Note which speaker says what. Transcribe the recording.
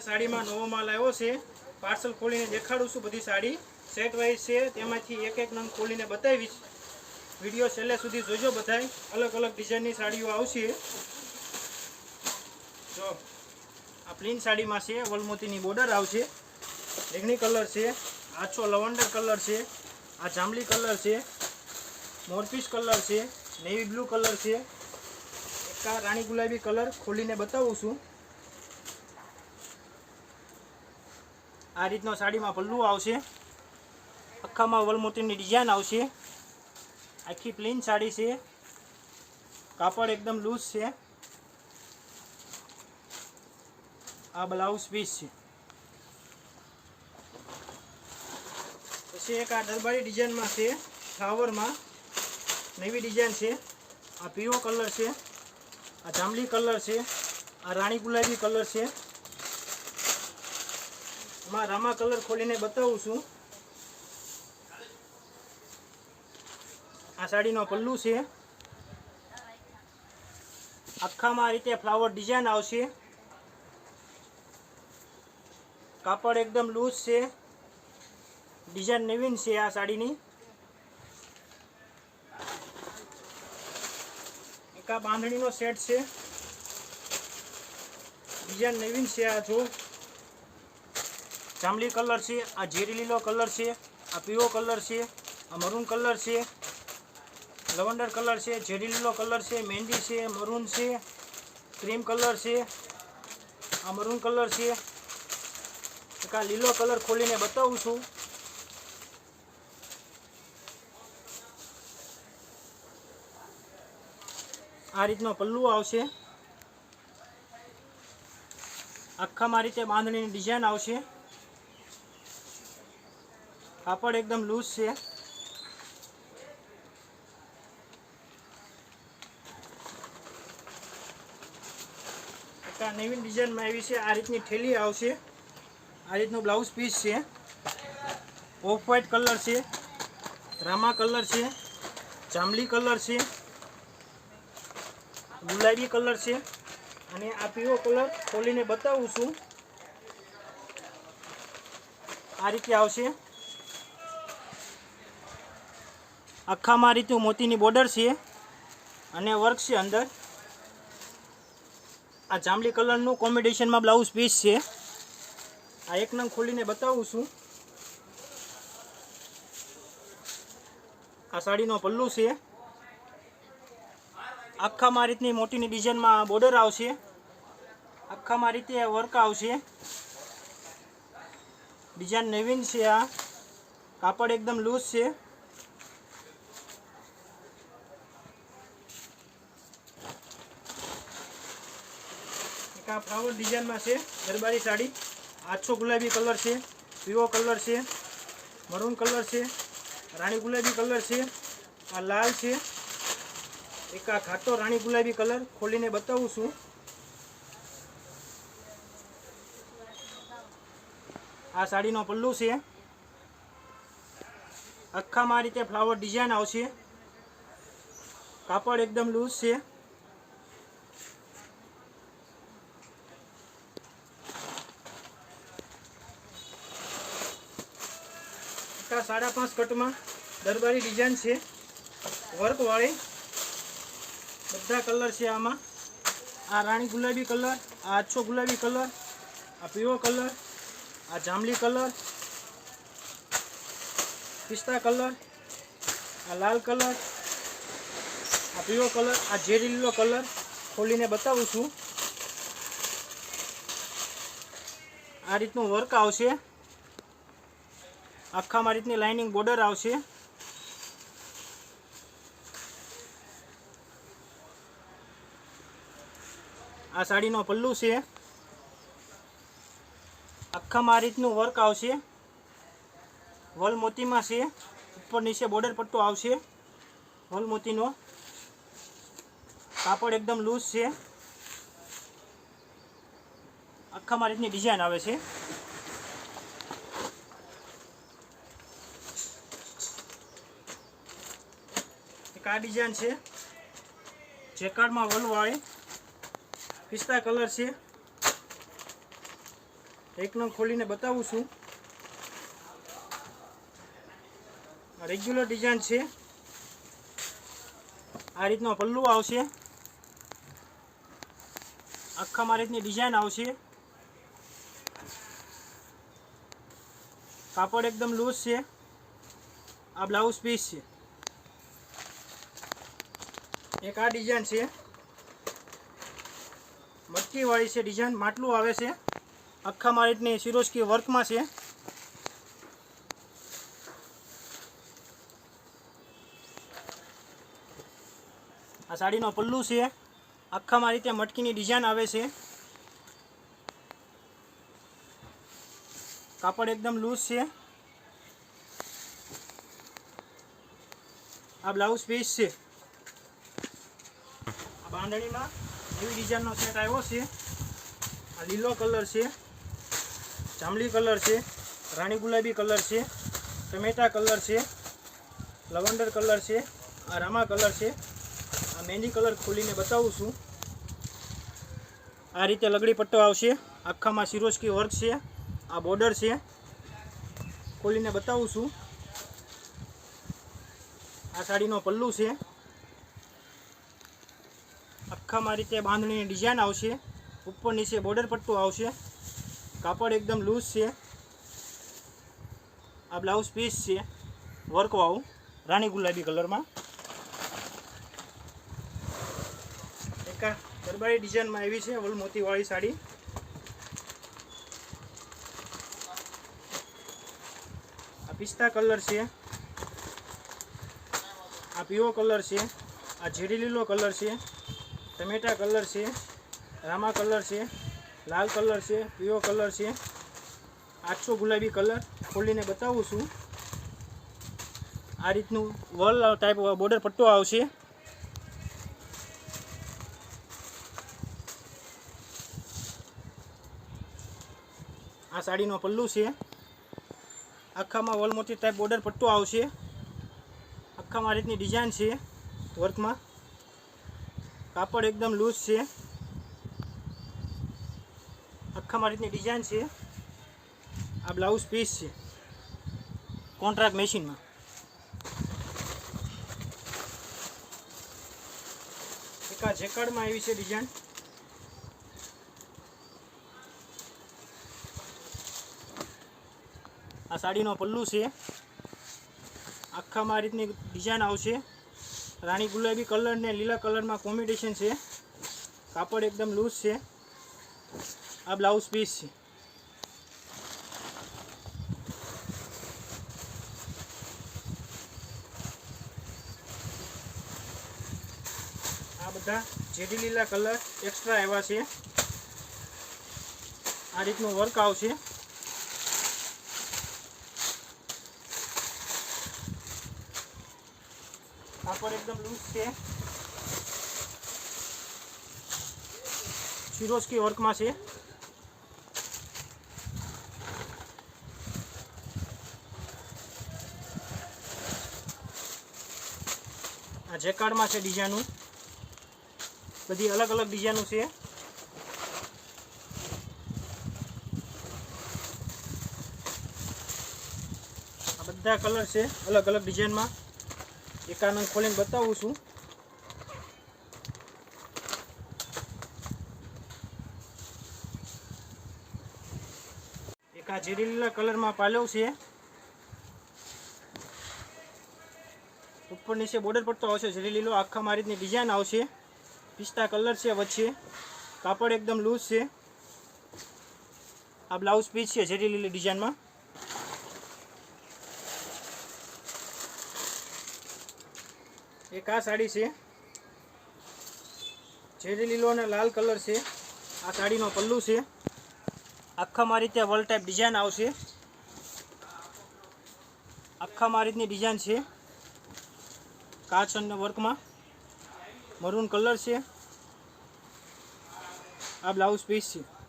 Speaker 1: સાડીમાં નવો માલ આવ્યો છે. પાર્સલ ખોલીને દેખાડું છું બધી સાડી. સેટ વાઇઝ છે, તેમાંથી એક એક નંગ ખોલીને બતાવીશ. વીડિયો છેલ્લે સુધી જોજો બધાય. અલગ અલગ ડિઝાઇનની સાડીઓ આવશે. જો, આ પ્લેન સાડીમાં છે, વલમોતીની બોર્ડર આવશે. રેંગણી કલર છે, આછો લવંડર કલર છે, આ જાંબલી કલર છે, મોરપીસ કલર છે નેવી બ્લુ કલર છે. એક રાણી ગુલાબી કલર ખોલીને બતાવું છું. આ રીતનો સાડીમાં પલ્લુ આવશે. આખામાં વલમોતીની ડિઝાઇન આવશે. આખી પ્લેન સાડી છે. કાપડ એકદમ લૂઝ છે. આ બ્લાઉઝ પીસ છે. પછી એક આ દરબારી ડિઝાઇનમાં છે. ફ્લાવરમાં નવી ડિઝાઇન છે. આ પીળો કલર છે. આ જાંબલી કલર છે. આ રાણી ગુલાબી કલર છે. એમાં રામા કલર ખોલીને બતાવું છું. આ સાડીનો પલ્લુ છે. આખામાં આ રીતે ફ્લાવર ડિઝાઇન આવશે. કાપડ એકદમ લૂઝ છે. ડિઝાઇન નવીન છે આ સાડીની. એક આ બાંધણીનો સેટ છે. ડિઝાઇન નવીન છે આ જો. જાંબલી કલર છે, આ ઝેરી લીલો કલર છે, આ પીળો કલર છે, આ મરૂન કલર છે, લવંડર કલર છે, ઝેરી લીલો કલર છે, મહેંદી છે, મરૂન છે, ક્રીમ કલર છે, આ મરૂન કલર છે. એક આ લીલો કલર ખોલીને બતાવું છું. આ રીતનો પલ્લુ આવશે. આખામાં રીતે બાંધણીની ડિઝાઇન આવશે. કાપડ એકદમ લૂઝ છે. નવીન ડિઝાઇનમાં આવી છે. આ રીતની થેલી આવશે. આ રીતનું બ્લાઉઝ પીસ છે. ઓફ વ્હાઇટ કલર છે. રામા કલર છે. જાંબલી કલર છે. ગુલાબી કલર છે. અને આ પીળો કલર ખોલીને બતાવું છું. આ રીતે આવશે. આખામાં આ રીતનું મોતીની બોર્ડર છે અને વર્ક છે અંદર. આ જાંબલી કલરનું કોમ્બિનેશનમાં બ્લાઉઝ પીસ છે. આ એક નંગ ખોલીને બતાવું છું. આ સાડીનો પલ્લુ છે. આખામાં રીતની મોટીની ડિઝાઇનમાં બોર્ડર આવશે. આખામાં આ રીતે વર્ક આવશે. ડિઝાઇન નવીન છે આ. કાપડ એકદમ લૂઝ છે. ફ્લાવર ડિઝાઇનમાં છે, દરબારી સાડી. આછો ગુલાબી કલર છે, પીળો કલર છે, મરૂન કલર છે, રાણી ગુલાબી કલર છે, આ લાલ છે. એક આ ઘાટો રાણી ગુલાબી કલર ખોલીને બતાવું છું. આ સાડીનો પલ્લુ છે. આખામાં આ રીતે ફ્લાવર ડિઝાઇન આવશે. કાપડ એકદમ લૂઝ છે. આ સાડા પાંચ કટમાં દરબારી ડિઝાઇન છે. વર્કવાળી બધા કલર છે આમાં. આ રાણી ગુલાબી કલર આ આછો ગુલાબી કલર આ પીળો કલર આ જાંબલી કલર પિસ્તા કલર આ લાલ કલર આ પીળો કલર આ ઝેરી લીલો કલર ખોલીને બતાવું છું. આ રીતનું વર્ક આવશે. આખામાં રીતની લાઇનિંગ બોર્ડર આવશે. આ સાડીનો પલ્લુ છે. આખામાં આ રીતનું વર્ક આવશે. વલમોતીમાં છે. ઉપર નીચે બોર્ડર પટ્ટો આવશે. વલમોતીનો કાપડ એકદમ લૂઝ છે. આખામાં રીતની ડિઝાઇન આવે છે. આ ડિઝાઇન છે. જેકાર્ડમાં વલવાળી પિસ્તા કલર છે. એક નંગ ખોલીને બતાવું છું. રેગ્યુલર ડિઝાઇન છે. આ રીતનો પલ્લુ આવશે. આખામાં રીતની ડિઝાઇન આવશે. કાપડ એકદમ લૂઝ છે. આ બ્લાઉઝ પીસ છે. એક આ ડિઝાઇન છે. મટકીવાળી છે ડિઝાઇન માટલું આવે છે. આખા મારીટની સિરોસ્કી વર્કમાં છે. આ સાડીનો પલ્લુ છે. આખા મારી ત્યાં મટકીની ડિઝાઇન આવે છે. કાપડ એકદમ લૂઝ છે. આ બ્લાઉઝ પીસ છે. બાંધણીમાં એવી ડિઝાઇનનો સેટ આવ્યો છે. આ લીલો કલર છે. જાંબલી કલર છે. રાણી ગુલાબી કલર છે. ટમેટા કલર છે. લવંડર કલર છે. આ રામા કલર છે. આ મહેંદી કલર ખોલીને બતાવું છું. આ રીતે લગડી પટ્ટો આવશે. આખામાં સિરોસ્કી વર્ક છે. આ બોર્ડર છે. ખોલીને બતાવું છું. આ સાડીનો પલ્લું છે. આખામાં રીતે બાંધણીની ડિઝાઇન આવશે. ઉપર નીચે બોર્ડર પટ્ટો આવશે. કાપડ એકદમ લૂઝ છે. આ બ્લાઉઝ પીસ છે. વર્કવાળું રાણી ગુલાબી કલરમાં એક દરબારી ડિઝાઇનમાં આવી છે. વલ મોતીવાળી સાડી. આ પિસ્તા કલર છે. આ પીવો કલર છે. આ ઝેરી લીલો કલર છે. ટમેટા કલર છે, રામા કલર છે, લાલ કલર છે પીવો કલર છે. આછો ગુલાબી કલર ખોલીને બતાવું છું. આ રીતનું વર્લ ટાઈપ બોર્ડર પટ્ટો આવશે. આ સાડીનો પલ્લુ છે. આખામાં વલમોતી ટાઈપ બોર્ડર પટ્ટો આવશે. આખામાં આ રીતની ડિઝાઇન છે વર્કમાં કાપડ એકદમ લૂઝ છે. આખામાં રીતની ડિઝાઇન છે. આ બ્લાઉઝ પીસ છે. કોન્ટ્રાક્ટ મેશિનમાં એક આ જેકાર્ડમાં આવી છે ડિઝાઇન આ સાડીનો પલ્લુ છે. આખામાં આ રીતની ડિઝાઇન આવશે. રાણી ગુલાબી કલર ને લીલા કલરમાં કોમ્બિનેશન છે. કાપડ એકદમ લૂઝ છે. આ બ્લાઉઝ પીસ છે. આ બધા જેડી લીલા કલર એક્સ્ટ્રા આવ્યા છે. આ રીતનું વર્ક આવશે. કાપડ એકદમ લૂઝ છે. સિરોસ્કી વર્કમાં છે. આ જેકાર્ડમાં છે ડિઝાઇનનું. બધી અલગ અલગ ડિઝાઇનો છે. આ બધા કલર છે, અલગ અલગ ડિઝાઇનમાં. એકાનંદ ખોલીને બતાવું છું. એક આ લીલા કલરમાં પાલવ છે. ઉપર નીચે બોર્ડર પડતો આવશે. જીરી લીલો આખા મારીની ડિઝાઇન આવશે. પિસ્તા કલર છે વચ્ચે. કાપડ એકદમ લૂઝ છે. આ બ્લાઉઝ પીસ છે ઝેરી લીલી ડિઝાઇનમાં એક આ સાડી છે. જેરી લીલો અને લાલ કલર છે. આ સાડીનો પલ્લુ છે. આખામાં રીતે વર્લ્ડ ટાઈપ ડિઝાઇન આવશે. આખામાં મારીતની રીતની ડિઝાઇન છે. કાચ અને વર્કમાં મરૂન કલર છે. આ બ્લાઉઝ પીસ છે.